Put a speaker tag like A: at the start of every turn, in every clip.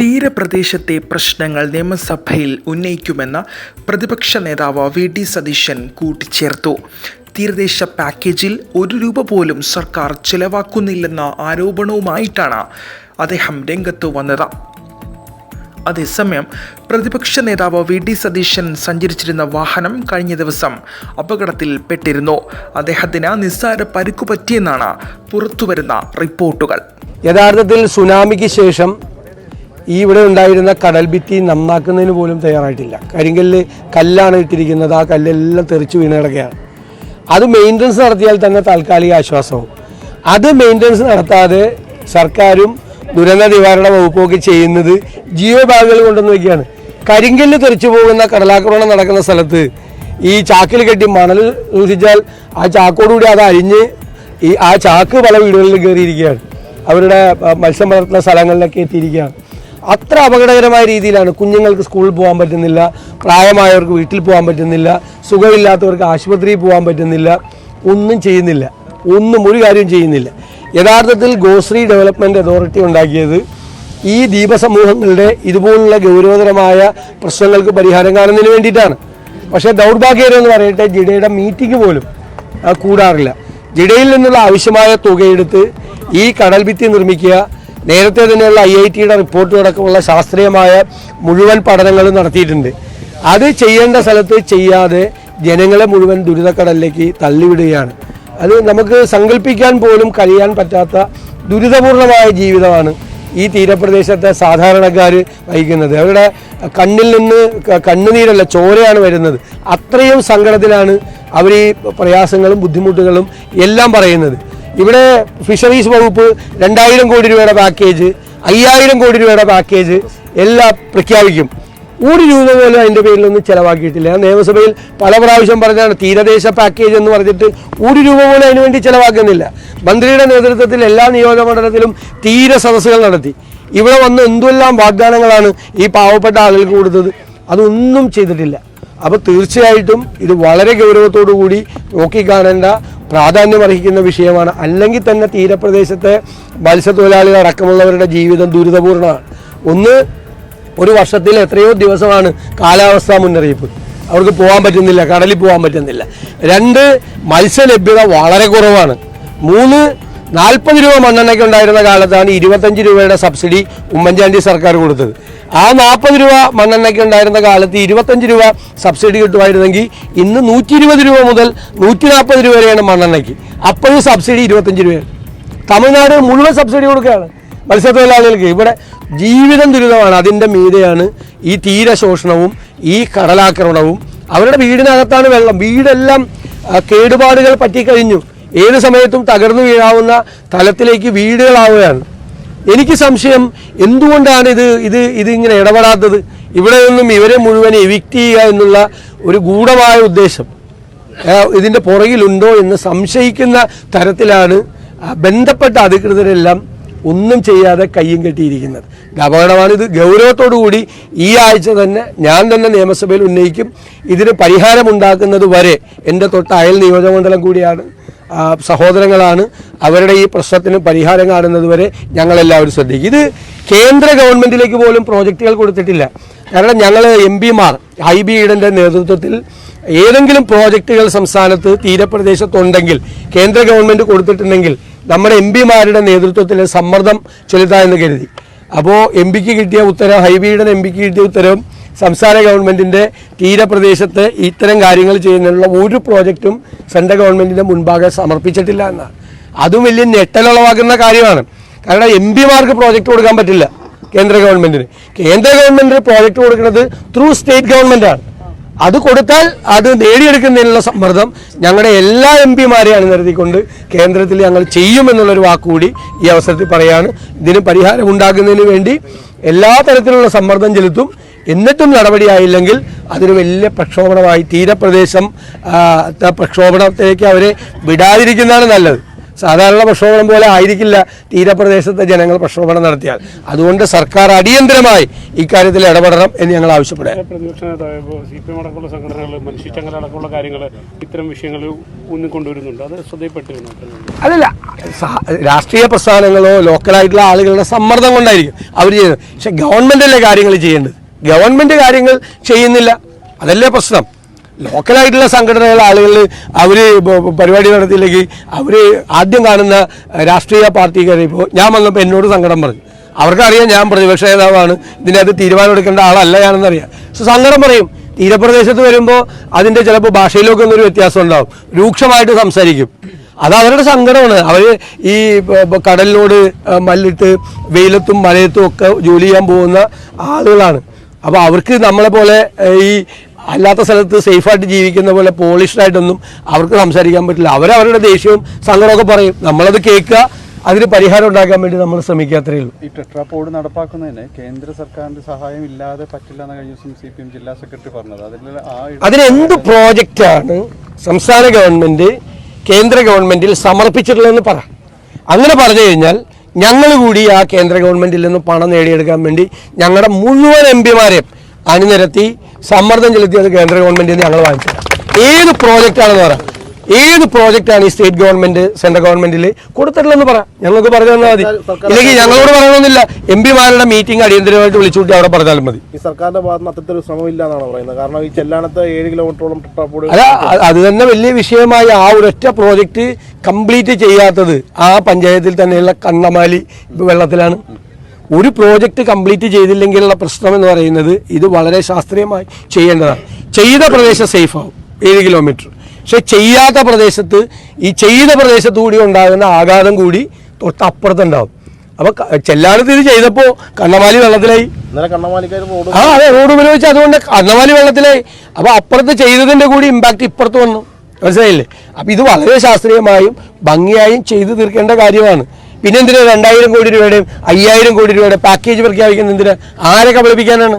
A: തീരപ്രദേശത്തെ പ്രശ്നങ്ങൾ നിയമസഭയിൽ ഉന്നയിക്കുമെന്ന് പ്രതിപക്ഷ നേതാവ് വി ഡി സതീശൻ കൂട്ടിച്ചേർത്തു. തീരദേശ പാക്കേജിൽ ഒരു രൂപ പോലും സർക്കാർ ചെലവാക്കുന്നില്ലെന്ന ആരോപണവുമായിട്ടാണ് അദ്ദേഹം രംഗത്ത് വന്നത്. അതേസമയം പ്രതിപക്ഷ നേതാവ് വി ഡി സതീശൻ സഞ്ചരിച്ചിരുന്ന വാഹനം കഴിഞ്ഞ ദിവസം അപകടത്തിൽപ്പെട്ടിരുന്നു അദ്ദേഹത്തിന് നിസ്സാര പരിക്കു പറ്റിയെന്നാണ് പുറത്തുവരുന്ന റിപ്പോർട്ടുകൾ.
B: യഥാർത്ഥത്തിൽ സുനാമിക്ക് ശേഷം ഈ ഇവിടെ ഉണ്ടായിരുന്ന കടൽ ഭിത്തി നന്നാക്കുന്നതിന് പോലും തയ്യാറായിട്ടില്ല. കരിങ്കല്ല് കല്ലാണ് ഇട്ടിരിക്കുന്നത്. ആ കല്ലെല്ലാം തെറിച്ച് വീണ് കിടക്കുകയാണ്. അത് മെയിന്റനൻസ് നടത്തിയാൽ തന്നെ താൽക്കാലിക ആശ്വാസവും. അത് മെയിന്റനൻസ് നടത്താതെ സർക്കാരും ദുരന്ത നിവാരണ വകുപ്പൊക്കെ ചെയ്യുന്നത് ജിയോ ബാഗുകൾ കൊണ്ടുവന്ന് വയ്ക്കുകയാണ് കരിങ്കല്ല് തെറിച്ചു പോകുന്ന കടലാക്രമണം നടക്കുന്ന സ്ഥലത്ത് ഈ ചാക്കിൽ കെട്ടി മണൽ സൂക്ഷിച്ചാൽ ആ ചാക്കോടുകൂടി അത് അരിഞ്ഞ് ഈ ആ ചാക്ക് പല വീടുകളിൽ കയറിയിരിക്കുകയാണ്. അവരുടെ മത്സ്യം വളർത്തുന്ന സ്ഥലങ്ങളിലൊക്കെ എത്തിയിരിക്കുകയാണ്. അത്ര അപകടകരമായ രീതിയിലാണ് കുഞ്ഞുങ്ങൾക്ക് സ്കൂളിൽ പോകാൻ പറ്റുന്നില്ല പ്രായമായവർക്ക് വീട്ടിൽ പോകാൻ പറ്റുന്നില്ല സുഖമില്ലാത്തവർക്ക് ആശുപത്രിയിൽ പോകാൻ പറ്റുന്നില്ല ഒന്നും ചെയ്യുന്നില്ല. ഒന്നും ഒരു കാര്യവും ചെയ്യുന്നില്ല. യഥാർത്ഥത്തിൽ ഗോശ്രീ ഡെവലപ്മെന്റ് അതോറിറ്റി ഉണ്ടാക്കിയത് ഈ ദ്വീപസമൂഹങ്ങളുടെ ഇതുപോലുള്ള ഗൗരവതരമായ പ്രശ്നങ്ങൾക്ക് പരിഹാരം കാണുന്നതിന് വേണ്ടിയിട്ടാണ്. പക്ഷേ ദൗർഭാഗ്യകരം എന്ന് പറയട്ടെ ജിഡയുടെ മീറ്റിംഗ് പോലും കൂടാറില്ല. ജിഡയിൽ നിന്നുള്ള ആവശ്യമായ തുകയെടുത്ത് ഈ കടൽഭിത്തി നിർമ്മിക്കുക നേരത്തെ തന്നെയുള്ള ഐ ഐ ടിയുടെ റിപ്പോർട്ട് അടക്കമുള്ള ശാസ്ത്രീയമായ മുഴുവൻ പഠനങ്ങളും നടത്തിയിട്ടുണ്ട്. അത് ചെയ്യേണ്ട സ്ഥലത്ത് ചെയ്യാതെ ജനങ്ങളെ മുഴുവൻ ദുരിതക്കടലിലേക്ക് തള്ളിവിടുകയാണ്. അത് നമുക്ക് സങ്കല്പിക്കാൻ പോലും കഴിയാൻ പറ്റാത്ത ദുരിതപൂർണമായ ജീവിതമാണ് ഈ തീരപ്രദേശത്തെ സാധാരണക്കാർ വഹിക്കുന്നത്. അവരുടെ കണ്ണിൽ നിന്ന് കണ്ണുനീരല്ല ചോരയാണ് വരുന്നത്. അത്രയും സങ്കടത്തിലാണ് അവർ ഈ പ്രയാസങ്ങളും ബുദ്ധിമുട്ടുകളും എല്ലാം പറയുന്നത്. ഇവിടെ ഫിഷറീസ് വകുപ്പ് രണ്ടായിരം കോടി രൂപയുടെ പാക്കേജ് അയ്യായിരം കോടി രൂപയുടെ പാക്കേജ് എല്ലാം പ്രഖ്യാപിക്കും. ഒരു രൂപ പോലും അതിന്റെ പേരിലൊന്നും ചിലവാക്കിയിട്ടില്ല. നിയമസഭയിൽ പല പ്രാവശ്യം പറഞ്ഞാണ് തീരദേശ പാക്കേജ് എന്ന് പറഞ്ഞിട്ട് ഒരു രൂപ പോലും അതിനു വേണ്ടി ചിലവാക്കുന്നില്ല. മന്ത്രിയുടെ നേതൃത്വത്തിൽ എല്ലാ നിയോജകമണ്ഡലത്തിലും തീര സദസ്സുകൾ നടത്തി. ഇവിടെ വന്ന് എന്തെല്ലാം വാഗ്ദാനങ്ങളാണ് ഈ പാവപ്പെട്ട ആളുകൾക്ക് കൊടുത്തത്? അതൊന്നും ചെയ്തിട്ടില്ല. അപ്പോൾ തീർച്ചയായിട്ടും ഇത് വളരെ ഗൗരവത്തോടു കൂടി നോക്കിക്കാണേണ്ട പ്രാധാന്യം അർഹിക്കുന്ന വിഷയമാണ്. അല്ലെങ്കിൽ തന്നെ തീരപ്രദേശത്തെ മത്സ്യത്തൊഴിലാളികൾ അടക്കമുള്ളവരുടെ ജീവിതം ദുരിതപൂർണമാണ് ഒന്ന് ഒരു വർഷത്തിൽ എത്രയോ ദിവസമാണ് കാലാവസ്ഥാ മുന്നറിയിപ്പ്. അവർക്ക് പോകാൻ പറ്റുന്നില്ല കടലിൽ പോകാൻ പറ്റുന്നില്ല. രണ്ട് മത്സ്യലഭ്യത വളരെ കുറവാണ്. മൂന്ന് നാൽപ്പത് രൂപ മണ്ണെണ്ണയ്ക്ക് ഉണ്ടായിരുന്ന കാലത്താണ് ഇരുപത്തഞ്ച് രൂപയുടെ സബ്സിഡി ഉമ്മൻചാണ്ടി സർക്കാർ കൊടുത്തത്. ആ നാൽപ്പത് രൂപ മണ്ണെണ്ണയ്ക്ക് ഉണ്ടായിരുന്ന കാലത്ത് ഇരുപത്തഞ്ച് രൂപ സബ്സിഡി കിട്ടുമായിരുന്നെങ്കിൽ ഇന്ന് നൂറ്റി ഇരുപത് രൂപ മുതൽ നൂറ്റി നാൽപ്പത് രൂപ വരെയാണ് മണ്ണെണ്ണയ്ക്ക്. അപ്പോഴും സബ്സിഡി ഇരുപത്തഞ്ച് രൂപയാണ്. തമിഴ്നാട് മുഴുവൻ സബ്സിഡി കൊടുക്കുകയാണ്. മത്സ്യത്തൊഴിലാളികൾക്ക് ഇവിടെ ജീവിതം ദുരിതമാണ്. അതിന്റെ മീതെയാണ് ഈ തീരശോഷണവും ഈ കടലാക്രമണവും. അവരുടെ വീടിനകത്താണ് വെള്ളം. വീടെല്ലാം കേടുപാടുകൾ പറ്റിക്കഴിഞ്ഞു. ഏത് സമയത്തും തകർന്നു വീഴാവുന്ന തലത്തിലേക്ക് വീടുകളാവുകയാണ്. എനിക്ക് സംശയം എന്തുകൊണ്ടാണ് ഇത് ഇത് ഇതിങ്ങനെ ഇടപെടാത്തത്? ഇവിടെ നിന്നും ഇവരെ മുഴുവൻ എവിക്റ്റ് ചെയ്യുക എന്നുള്ള ഒരു ഗൂഢമായ ഉദ്ദേശം. ഇതിന്റെ പുറകിലുണ്ടോ എന്ന് സംശയിക്കുന്ന തരത്തിലാണ് ബന്ധപ്പെട്ട അധികൃതരെല്ലാം ഒന്നും ചെയ്യാതെ കയ്യും കെട്ടിയിരിക്കുന്നത്. അപകടമാണ് ഇത് ഗൗരവത്തോടു കൂടി ഈ ആഴ്ച തന്നെ ഞാൻ തന്നെ നിയമസഭയിൽ ഉന്നയിക്കും. ഇതിന് പരിഹാരമുണ്ടാക്കുന്നത് വരെ എന്റെ തൊട്ട് അയൽ നിയോജകമണ്ഡലം കൂടിയാണ്. സഹോദരങ്ങളാണ്. അവരുടെ ഈ പ്രശ്നത്തിന് പരിഹാരം കാണുന്നത് വരെ ഞങ്ങളെല്ലാവരും ശ്രദ്ധിക്കും. ഇത് കേന്ദ്ര ഗവൺമെന്റിലേക്ക് പോലും പ്രോജക്റ്റുകൾ കൊടുത്തിട്ടില്ല. കാരണം ഞങ്ങൾ എം പിമാർ ഐ ബി ഈഡന്റെ നേതൃത്വത്തിൽ ഏതെങ്കിലും പ്രോജക്റ്റുകൾ സംസ്ഥാനത്ത് തീരപ്രദേശത്തുണ്ടെങ്കിൽ കേന്ദ്ര ഗവൺമെന്റ് കൊടുത്തിട്ടുണ്ടെങ്കിൽ നമ്മുടെ എം പിമാരുടെ നേതൃത്വത്തിൽ സമ്മർദ്ദം ചെലുത്താമെന്ന് കരുതി. അപ്പോൾ എം പിക്ക് കിട്ടിയ ഉത്തരവ് ഹൈബിയുടെ എം പിക്ക് കിട്ടിയ ഉത്തരവും സംസ്ഥാന ഗവൺമെന്റിന്റെ തീരപ്രദേശത്ത് ഇത്തരം കാര്യങ്ങൾ ചെയ്യുന്നതിനുള്ള ഒരു പ്രോജക്റ്റും സെൻട്രൽ ഗവൺമെന്റിന്റെ മുൻപാകെ സമർപ്പിച്ചിട്ടില്ല എന്നാണ്. അതും വലിയ ഞെട്ടലുളവാക്കുന്ന കാര്യമാണ്. കാരണം എം പിമാർക്ക് പ്രോജക്റ്റ് കൊടുക്കാൻ പറ്റില്ല കേന്ദ്ര ഗവൺമെന്റിന് കേന്ദ്ര ഗവൺമെന്റ് പ്രോജക്റ്റ് കൊടുക്കുന്നത് ത്രൂ സ്റ്റേറ്റ് ഗവൺമെന്റ് ആണ്. അത് കൊടുത്താൽ അത് നേടിയെടുക്കുന്നതിനുള്ള സമ്മർദ്ദം ഞങ്ങളുടെ എല്ലാ എം പിമാരെയാണ് നിർത്തിക്കൊണ്ട് കേന്ദ്രത്തിൽ ഞങ്ങൾ ചെയ്യുമെന്നുള്ളൊരു വാക്കുകൂടി ഈ അവസരത്തിൽ പറയാണ്. ഇതിന് പരിഹാരം ഉണ്ടാക്കുന്നതിന് വേണ്ടി എല്ലാ തരത്തിലുള്ള സമ്മർദ്ദം ചെലുത്തും. എന്നിട്ടും നടപടിയായില്ലെങ്കിൽ അതൊരു വലിയ പ്രക്ഷോഭണമായി തീരപ്രദേശം പ്രക്ഷോഭണത്തിലേക്ക് അവരെ വിടാതിരിക്കുന്നതാണ് നല്ലത്. സാധാരണ പ്രക്ഷോഭണം പോലെ ആയിരിക്കില്ല തീരപ്രദേശത്തെ ജനങ്ങൾ പ്രക്ഷോഭണം നടത്തിയാൽ. അതുകൊണ്ട് സർക്കാർ അടിയന്തരമായി ഇക്കാര്യത്തിൽ ഇടപെടണം എന്ന് ഞങ്ങൾ ആവശ്യപ്പെടുക
C: പ്രതിപക്ഷ നേതാവ് സി പി എം അടക്കമുള്ള സംഘടനകൾ മനുഷ്യച്ചങ്ങല അടക്കമുള്ള കാര്യങ്ങൾ ഇത്തരം വിഷയങ്ങൾ ഊന്നി കൊണ്ടുവരുന്നുണ്ട് അത് ശ്രദ്ധയിൽപ്പെട്ടിരുന്നു
B: സഹ- രാഷ്ട്രീയ പ്രസ്ഥാനങ്ങളോ ലോക്കലായിട്ടുള്ള ആളുകളുടെ സമ്മർദ്ദം കൊണ്ടായിരിക്കും അവർ ചെയ്യുന്നത്. പക്ഷെ ഗവൺമെന്റല്ലേ കാര്യങ്ങൾ ചെയ്യേണ്ടത്? ഗവൺമെന്റ് കാര്യങ്ങൾ ചെയ്യുന്നില്ല. അതല്ലേ പ്രശ്നം. ലോക്കലായിട്ടുള്ള സംഘടനകൾ ആളുകൾ അവർ പരിപാടി നടത്തിയില്ലെങ്കിൽ അവർ ആദ്യം കാണുന്ന രാഷ്ട്രീയ പാർട്ടിക്കാരെ ഇപ്പോൾ ഞാൻ വന്നപ്പോൾ എന്നോട് സങ്കടം പറഞ്ഞു. അവർക്കറിയാം ഞാൻ പ്രതിപക്ഷ നേതാവാണ്. ഇതിനകത്ത് തീരുമാനമെടുക്കേണ്ട ആളല്ല ഞാനെന്നറിയാം. സോ സങ്കടം പറയും. തീരപ്രദേശത്ത് വരുമ്പോൾ അതിന്റെ ചിലപ്പോൾ ഭാഷയിലൊക്കെ ഒന്നൊരു വ്യത്യാസം ഉണ്ടാവും. രൂക്ഷമായിട്ട് സംസാരിക്കും. അത് അവരുടെ സങ്കടമാണ്. അവർ ഈ കടലിനോട് മല്ലിട്ട് വെയിലത്തും മഴയത്തും ഒക്കെ ജോലി ചെയ്യാൻ പോകുന്ന ആളുകളാണ്. അപ്പോൾ അവർക്ക് നമ്മളെ പോലെ ഈ അല്ലാത്ത സ്ഥലത്ത് സേഫായിട്ട് ജീവിക്കുന്ന പോലെ പോളിഷ്ഡായിട്ടൊന്നും അവർക്ക് സംസാരിക്കാൻ പറ്റില്ല. അവരവരുടെ ദേഷ്യവും സങ്കടമൊക്കെ പറയും. നമ്മളത് കേൾക്കുക അതിന് പരിഹാരം ഉണ്ടാക്കാൻ വേണ്ടി നമ്മൾ ശ്രമിക്കാത്രേ ഉള്ളൂ.
D: ഈ ടെട്രാപോഡ് നടപ്പാക്കുന്നതിന് കേന്ദ്ര സർക്കാരിന്റെ സഹായം ഇല്ലാതെ പറ്റില്ല എന്ന് കഴിഞ്ഞ ദിവസം സി പി എം ജില്ലാ സെക്രട്ടറി പറഞ്ഞത്. അതിൽ ആ ഇട-
B: അതിന് എന്ത് പ്രോജക്റ്റാണ് സംസ്ഥാന ഗവൺമെന്റ് കേന്ദ്ര ഗവൺമെന്റിൽ സമർപ്പിച്ചിട്ടുള്ളതെന്ന് പറ. അങ്ങനെ പറഞ്ഞു കഴിഞ്ഞാൽ ഞങ്ങൾ കൂടി ആ കേന്ദ്ര ഗവൺമെന്റിൽ നിന്ന് പണം നേടിയെടുക്കാൻ വേണ്ടി ഞങ്ങളുടെ മുഴുവൻ എം പിമാരെയും അണിനിരത്തി സമ്മർദ്ദം ചെലുത്തിയത് കേന്ദ്ര ഗവൺമെന്റിൽ നിന്ന് ഞങ്ങൾ വാങ്ങിച്ചത്. ഏത് പ്രോജക്റ്റാണെന്ന് പറയാം ഏത് പ്രോജക്റ്റാണ് ഈ സ്റ്റേറ്റ് ഗവൺമെന്റ് സെൻട്രൽ ഗവൺമെന്റിൽ കൊടുത്തിട്ടില്ലെന്ന് പറ. ഞങ്ങൾക്ക് പറഞ്ഞു തന്നാൽ മതി. ഇല്ലെങ്കിൽ ഞങ്ങളോട് പറയണമെന്നില്ല എം പിമാരുടെ മീറ്റിംഗ് അടിയന്തരമായിട്ട് വിളിച്ചുകൂട്ടി അവിടെ പറഞ്ഞാലും മതി.
E: ഈ സർക്കാരിന്റെ ഭാഗത്ത് അത്തരത്തിലൊരു ശ്രമമില്ല എന്നാണ് പറയുന്നത്? കാരണം ഈ ചെല്ലാനത്ത് ഏഴ് കിലോമീറ്ററോളം
B: അല്ല അത് തന്നെ വലിയ വിഷയമായി ആ ഒരൊറ്റ പ്രോജക്റ്റ് കംപ്ലീറ്റ് ചെയ്യാത്തത് ആ പഞ്ചായത്തിൽ തന്നെയുള്ള കണ്ണമാലി വെള്ളത്തിലാണ്. ഒരു പ്രോജക്റ്റ് കംപ്ലീറ്റ് ചെയ്തില്ലെങ്കിലുള്ള പ്രശ്നം എന്ന് പറയുന്നത് ഇത് വളരെ ശാസ്ത്രീയമായി ചെയ്യേണ്ടതാണ്. ചെയ്ത പ്രദേശം സേഫ് ആവും ഏഴ് കിലോമീറ്റർ. പക്ഷെ ചെയ്യാത്ത പ്രദേശത്ത് ഈ ചെയ്ത പ്രദേശത്തു കൂടി ഉണ്ടാകുന്ന ആഘാതം കൂടി തൊട്ടപ്പുറത്തുണ്ടാവും അപ്പൊ ചെല്ലാനത്ത് ഇത് ചെയ്തപ്പോ കണ്ണമാലി വെള്ളത്തിലായി. ആ അതെ റോഡ് ഉപയോഗിച്ച് അതുകൊണ്ട് കണ്ണമാലി വെള്ളത്തിലായി. അപ്പൊ അപ്പുറത്ത് ചെയ്തതിന്റെ കൂടി ഇമ്പാക്ട് ഇപ്പുറത്ത് വന്നു. മനസ്സിലായില്ലേ? അപ്പൊ ഇത് വളരെ ശാസ്ത്രീയമായും ഭംഗിയായും ചെയ്തു തീർക്കേണ്ട കാര്യമാണ്. പിന്നെ എന്തിനാ രണ്ടായിരം കോടി രൂപയുടെ അയ്യായിരം കോടി രൂപയുടെ പാക്കേജ് പ്രഖ്യാപിക്കുന്നത് എന്തിനാ? ആരെ കബളിപ്പിക്കാനാണ്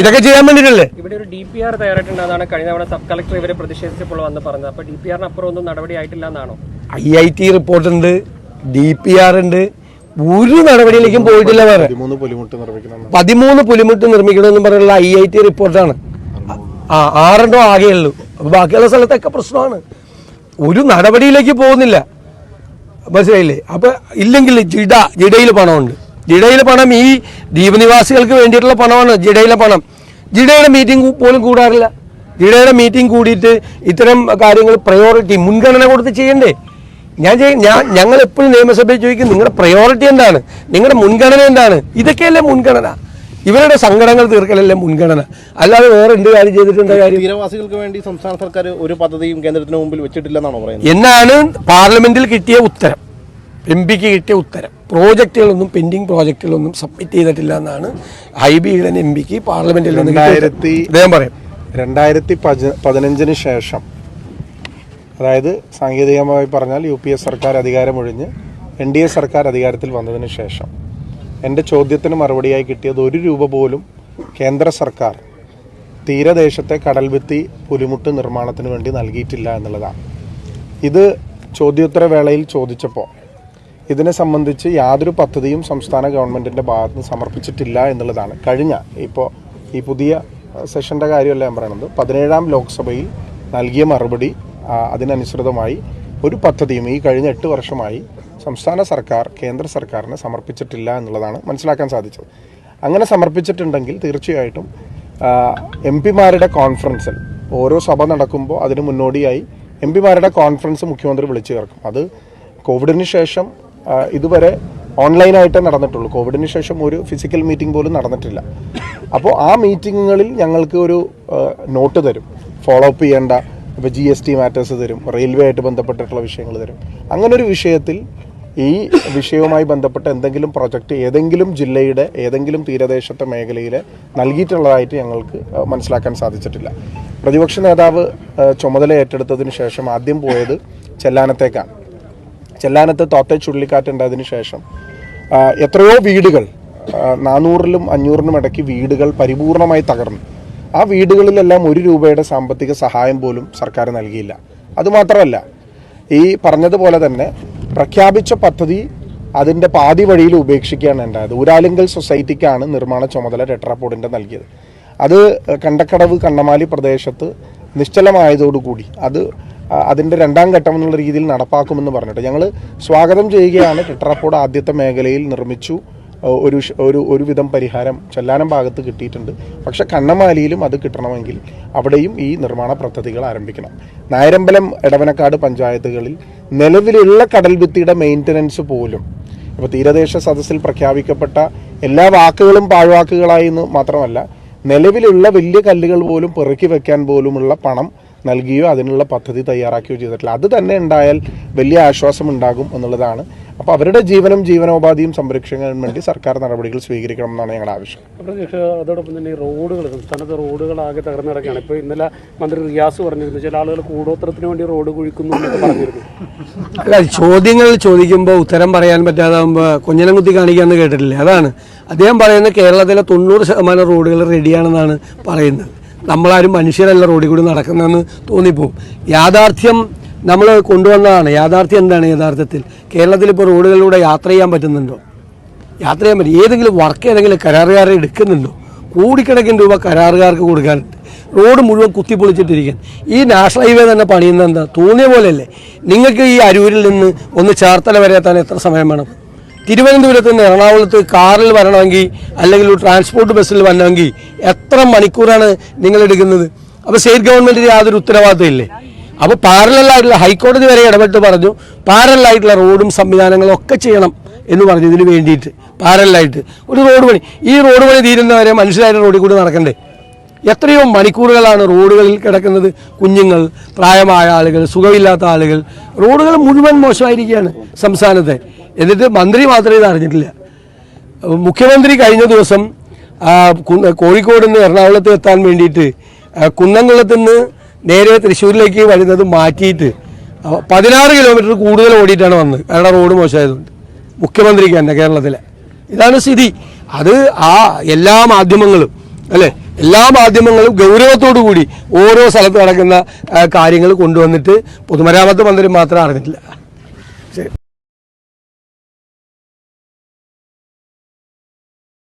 B: ഇതൊക്കെ ചെയ്യാൻ വേണ്ടിട്ടല്ലേ
F: ഇവിടെ ഒരു ഡി പി ആർ തയ്യാറായിട്ടുണ്ടെന്നാണ് കഴിഞ്ഞ തവണ സബ് കളക്ടർ ഇവരെ പ്രതിഷേധിച്ചപ്പോൾ വന്ന് പറഞ്ഞത്. അപ്പൊ ഡി പി ആറിന് അപ്പുറം ഒന്നും നടപടി ആയിട്ടില്ല എന്നാണോ?
B: ഐ ഐ ടി റിപ്പോർട്ടുണ്ട് ഡി പി ആർ ഉണ്ട്. ഒരു നടപടിയിലേക്കും പോയിട്ടില്ല വേറെ.
E: പതിമൂന്ന് പുലിമുട്ട്
B: നിർമ്മിക്കണമെന്ന് പറഞ്ഞുള്ള ഐ ഐ ടി റിപ്പോർട്ടാണ് ആ ആറെണ്ണോ ആകെയുള്ളൂ. ഉള്ളൂ ബാക്കിയുള്ള സ്ഥലത്തൊക്കെ പ്രശ്നമാണ്. ഒരു നടപടിയിലേക്ക് പോകുന്നില്ല. മനസ്സിലായില്ലേ? അപ്പൊ ഇല്ലെങ്കിൽ ജിഡ ജിഡയിൽ പണമുണ്ട്. ജിഡയിലെ പണം ഈ ദ്വീപ് നിവാസികൾക്ക് വേണ്ടിയിട്ടുള്ള പണമാണ് ജിഡയിലെ പണം. ജിഡയുടെ മീറ്റിംഗ് പോലും കൂടാറില്ല. ജിഡയുടെ മീറ്റിംഗ് കൂടിയിട്ട് ഇത്തരം കാര്യങ്ങൾ പ്രയോറിറ്റി മുൻഗണന കൊടുത്ത് ചെയ്യണ്ടേ? ഞാൻ ഞാൻ ഞങ്ങൾ എപ്പോഴും നിയമസഭയിൽ ചോദിക്കും നിങ്ങളുടെ പ്രയോറിറ്റി എന്താണ്? നിങ്ങളുടെ മുൻഗണന എന്താണ്? ഇതൊക്കെയല്ലേ മുൻഗണന. ഇവരുടെ സങ്കടങ്ങൾ തീർക്കലല്ലേ മുൻഗണന. അല്ലാതെ വേറെ എന്ത് കാര്യം ചെയ്തിട്ടുണ്ട് കാര്യം?
E: തീരവാസികൾക്ക് വേണ്ടി സംസ്ഥാന സർക്കാർ ഒരു പദ്ധതിയും കേന്ദ്രത്തിന് മുമ്പിൽ വെച്ചിട്ടില്ലെന്നാണോ പറയുന്നത്?
B: എന്നാണ് പാർലമെന്റിൽ കിട്ടിയ ഉത്തരം. എം പിക്ക് കിട്ടിയ ഉത്തരം. പ്രോജക്റ്റുകളൊന്നും പെൻഡിങ് പ്രോജക്റ്റുകളൊന്നും സബ്മിറ്റ് ചെയ്തിട്ടില്ല എന്നാണ് ഹൈബി ഈഡൻ എം പിക്ക് പാർലമെന്റിൽ.
G: രണ്ടായിരത്തി
B: അദ്ദേഹം പറയും.
G: രണ്ടായിരത്തി പതിനഞ്ചിന് ശേഷം അതായത് സാങ്കേതികമായി പറഞ്ഞാൽ യു പി എ സർക്കാർ അധികാരമൊഴിഞ്ഞ് എൻ ഡി എ സർക്കാർ അധികാരത്തിൽ വന്നതിന് ശേഷം എന്റെ ചോദ്യത്തിന് മറുപടിയായി കിട്ടിയത് ഒരു രൂപ പോലും കേന്ദ്ര സർക്കാർ തീരദേശത്തെ കടൽഭിത്തി പുലിമുട്ട് നിർമ്മാണത്തിന് വേണ്ടി നൽകിയിട്ടില്ല എന്നുള്ളതാണ്. ഇത് ചോദ്യോത്തരവേളയിൽ ചോദിച്ചപ്പോൾ ഇതിനെ സംബന്ധിച്ച് യാതൊരു പദ്ധതിയും സംസ്ഥാന ഗവൺമെന്റിന്റെ ഭാഗത്ത് നിന്ന് സമർപ്പിച്ചിട്ടില്ല എന്നുള്ളതാണ്. കഴിഞ്ഞ ഇപ്പോൾ ഈ പുതിയ സെഷന്റെ കാര്യമല്ല ഞാൻ പറയുന്നത് പതിനേഴാം ലോക്സഭയിൽ നൽകിയ മറുപടി അതിനനുസൃതമായി ഒരു പദ്ധതിയും ഈ കഴിഞ്ഞ എട്ട് വർഷമായി സംസ്ഥാന സർക്കാർ കേന്ദ്ര സർക്കാരിന് സമർപ്പിച്ചിട്ടില്ല എന്നുള്ളതാണ് മനസ്സിലാക്കാൻ സാധിച്ചത്. അങ്ങനെ സമർപ്പിച്ചിട്ടുണ്ടെങ്കിൽ തീർച്ചയായിട്ടും എം പിമാരുടെ കോൺഫറൻസിൽ ഓരോ സഭ നടക്കുമ്പോൾ അതിന് മുന്നോടിയായി എം പിമാരുടെ കോൺഫറൻസ് മുഖ്യമന്ത്രി വിളിച്ചു ചേർക്കും. അത് കോവിഡിന് ശേഷം ഇതുവരെ ഓൺലൈനായിട്ടേ നടന്നിട്ടുള്ളൂ. കോവിഡിന് ശേഷം ഒരു ഫിസിക്കൽ മീറ്റിംഗ് പോലും നടന്നിട്ടില്ല. അപ്പോൾ ആ മീറ്റിങ്ങുകളിൽ ഞങ്ങൾക്ക് ഒരു നോട്ട് തരും. ഫോളോ അപ്പ് ചെയ്യേണ്ട ഇപ്പോൾ ജി എസ് ടി മാറ്റേഴ്സ് തരും റെയിൽവേ ആയിട്ട് ബന്ധപ്പെട്ടിട്ടുള്ള വിഷയങ്ങൾ തരും. അങ്ങനൊരു വിഷയത്തിൽ ഈ വിഷയവുമായി ബന്ധപ്പെട്ട എന്തെങ്കിലും പ്രൊജക്റ്റ് ഏതെങ്കിലും ജില്ലയുടെ ഏതെങ്കിലും തീരദേശത്തെ മേഖലയിൽ നൽകിയിട്ടുള്ളതായിട്ട് ഞങ്ങൾക്ക് മനസ്സിലാക്കാൻ സാധിച്ചിട്ടില്ല. പ്രതിപക്ഷ നേതാവ് ചുമതല ഏറ്റെടുത്തതിന് ശേഷം ആദ്യം പോയത് ചെല്ലാനത്തേക്കാണ്. ചെല്ലാനത്ത് തോത്തെ ചുഴലിക്കാറ്റ് ഉണ്ടായതിനു ശേഷം എത്രയോ വീടുകൾ നാനൂറിലും അഞ്ഞൂറിനും ഇടയ്ക്ക് വീടുകൾ പരിപൂർണമായി തകർന്നു. ആ വീടുകളിലെല്ലാം ഒരു രൂപയുടെ സാമ്പത്തിക സഹായം പോലും സർക്കാർ നൽകിയില്ല. അതുമാത്രമല്ല ഈ പറഞ്ഞതുപോലെ തന്നെ പ്രഖ്യാപിച്ച പദ്ധതി അതിന്റെ പാതി വഴിയിൽ ഉപേക്ഷിക്കുകയാണ് ഉണ്ടായത് ഊരാലിങ്കൽ സൊസൈറ്റിക്കാണ് നിർമ്മാണ ചുമതല ടെട്രാപോഡിന്റെ നൽകിയത്. അത് കണ്ടക്കടവ് കണ്ണമാലി പ്രദേശത്ത് നിശ്ചലമായതോടുകൂടി അത് അതിന്റെ രണ്ടാം ഘട്ടം എന്നുള്ള രീതിയിൽ നടപ്പാക്കുമെന്ന് പറഞ്ഞിട്ട് ഞങ്ങൾ സ്വാഗതം ചെയ്യുകയാണ്. ടെട്രാപോഡ് ആദ്യത്തെ മേഖലയിൽ നിർമ്മിച്ചു. ഒരു ഒരു ഒരുവിധം പരിഹാരം ചെല്ലാനം ഭാഗത്ത് കിട്ടിയിട്ടുണ്ട്. പക്ഷെ കണ്ണമാലിയിലും അത് കിട്ടണമെങ്കിൽ അവിടെയും ഈ നിർമ്മാണ പദ്ധതികൾ ആരംഭിക്കണം. നായരമ്പലം എടവനക്കാട് പഞ്ചായത്തുകളിൽ നിലവിലുള്ള കടൽഭിത്തിയുടെ മെയിന്റനൻസ് പോലും ഇപ്പോൾ തീരദേശ സദസ്സിൽ പ്രഖ്യാപിക്കപ്പെട്ട എല്ലാ വാക്കുകളും പാഴ്വാക്കുകളായി എന്ന് മാത്രമല്ല നിലവിലുള്ള വലിയ കല്ലുകൾ പോലും പെറുക്കി വെക്കാൻ പോലുമുള്ള പണം നൽകിയോ അതിനുള്ള പദ്ധതി തയ്യാറാക്കുകയോ ചെയ്തിട്ടില്ല. അത് തന്നെ ഉണ്ടായാൽ വലിയ ആശ്വാസം ഉണ്ടാകും എന്നുള്ളതാണ്. അപ്പോൾ അവരുടെ ജീവനും ജീവനോപാധിയും സംരക്ഷിക്കാൻ വേണ്ടി സർക്കാർ നടപടികൾ സ്വീകരിക്കണം എന്നാണ് ഞങ്ങളുടെ ആവശ്യം.
C: അതോടൊപ്പം തന്നെ ഈ റോഡുകൾ സംസ്ഥാനത്ത് റോഡുകളാകെ തകർന്നു കിടക്കുകയാണ്. ഇപ്പോൾ ഇന്നലെ മന്ത്രി റിയാസ് പറഞ്ഞിരുന്നു ചില ആളുകൾ കൂടോത്രത്തിന് വേണ്ടി റോഡ് കുഴിക്കുന്നു എന്നൊക്കെ പറഞ്ഞിരുന്നു.
B: അല്ല ചോദ്യങ്ങൾ ചോദിക്കുമ്പോൾ ഉത്തരം പറയാൻ പറ്റാതാകുമ്പോൾ കുഞ്ഞനം കുത്തി കാണിക്കാന്ന് കേട്ടിട്ടില്ലേ? അതാണ്. അദ്ദേഹം പറയുന്നത് കേരളത്തിലെ തൊണ്ണൂറ് ശതമാനം റോഡുകൾ റെഡിയാണെന്നാണ് പറയുന്നത്. നമ്മളാരും മനുഷ്യരല്ല റോഡിൽ കൂടി നടക്കുന്നതെന്ന് തോന്നിപ്പോവും. യാഥാർത്ഥ്യം നമ്മൾ കൊണ്ടുവന്നതാണ്. യാഥാർത്ഥ്യം എന്താണ് യഥാർത്ഥത്തിൽ? കേരളത്തിൽ ഇപ്പോൾ റോഡുകളിലൂടെ യാത്ര ചെയ്യാൻ പറ്റുന്നുണ്ടോ? യാത്ര ചെയ്യാൻ പറ്റും. ഏതെങ്കിലും വർക്ക് ഏതെങ്കിലും കരാറുകാരെ എടുക്കുന്നുണ്ടോ? കോടിക്കണക്കിന് രൂപ കരാറുകാർക്ക് കൊടുക്കാനുണ്ട് റോഡ് മുഴുവൻ കുത്തിപ്പൊളിച്ചിട്ടിരിക്കാൻ. ഈ നാഷണൽ ഹൈവേ തന്നെ പണിയുന്നത് എന്താ? തോന്നിയ പോലെയല്ലേ? നിങ്ങൾക്ക് ഈ അരൂരിൽ നിന്ന് ഒന്ന് ചേർത്തല വരെ എത്താൻ എത്ര സമയം വേണം? തിരുവനന്തപുരത്ത് നിന്ന് എറണാകുളത്ത് കാറിൽ വരണമെങ്കിൽ അല്ലെങ്കിൽ ഒരു ട്രാൻസ്പോർട്ട് ബസ്സിൽ വരണമെങ്കിൽ എത്ര മണിക്കൂറാണ് നിങ്ങൾ എടുക്കുന്നത്? അപ്പോൾ സ്റ്റേറ്റ് ഗവൺമെന്റിന് യാതൊരു ഉത്തരവാദിത്തം ഇല്ലേ? അപ്പോൾ പാരലായിട്ടുള്ള ഹൈക്കോടതി വരെ ഇടപെട്ട് പറഞ്ഞു പാരലായിട്ടുള്ള റോഡും സംവിധാനങ്ങളും ഒക്കെ ചെയ്യണം എന്ന് പറഞ്ഞു ഇതിന് വേണ്ടിയിട്ട്. പാരലായിട്ട് ഒരു റോഡ് പണി. ഈ റോഡ് പണി തീരുന്നവരെ മനുഷ്യരായിട്ട് റോഡിൽ കൂടി നടക്കണ്ടേ? എത്രയോ മണിക്കൂറുകളാണ് റോഡുകളിൽ കിടക്കുന്നത് കുഞ്ഞുങ്ങൾ പ്രായമായ ആളുകൾ സുഖമില്ലാത്ത ആളുകൾ. റോഡുകൾ മുഴുവൻ മോശമായിരിക്കുകയാണ് സംസ്ഥാനത്തെ. എന്നിട്ട് മന്ത്രി മാത്രമേ ഇത് അറിഞ്ഞിട്ടില്ല. മുഖ്യമന്ത്രി കഴിഞ്ഞ ദിവസം കോഴിക്കോട് നിന്ന് എറണാകുളത്ത് എത്താൻ വേണ്ടിയിട്ട് കുന്നംകുളത്ത് നിന്ന് നേരെ തൃശ്ശൂരിലേക്ക് വരുന്നത് മാറ്റിയിട്ട് പതിനാറ് കിലോമീറ്റർ കൂടുതൽ ഓടിയിട്ടാണ് വന്നത്. കാരണം റോഡ് മോശമായതുകൊണ്ട്. മുഖ്യമന്ത്രിക്ക് തന്നെ കേരളത്തിലെ. ഇതാണ് സ്ഥിതി. അത് ആ എല്ലാ മാധ്യമങ്ങളും അല്ലേ? എല്ലാ മാധ്യമങ്ങളും ഗൗരവത്തോടു കൂടി ഓരോ സ്ഥലത്ത് നടക്കുന്ന കാര്യങ്ങൾ കൊണ്ടുവന്നിട്ട് പൊതുമരാമത്ത് മന്ത്രി മാത്രം അറിഞ്ഞിട്ടില്ല.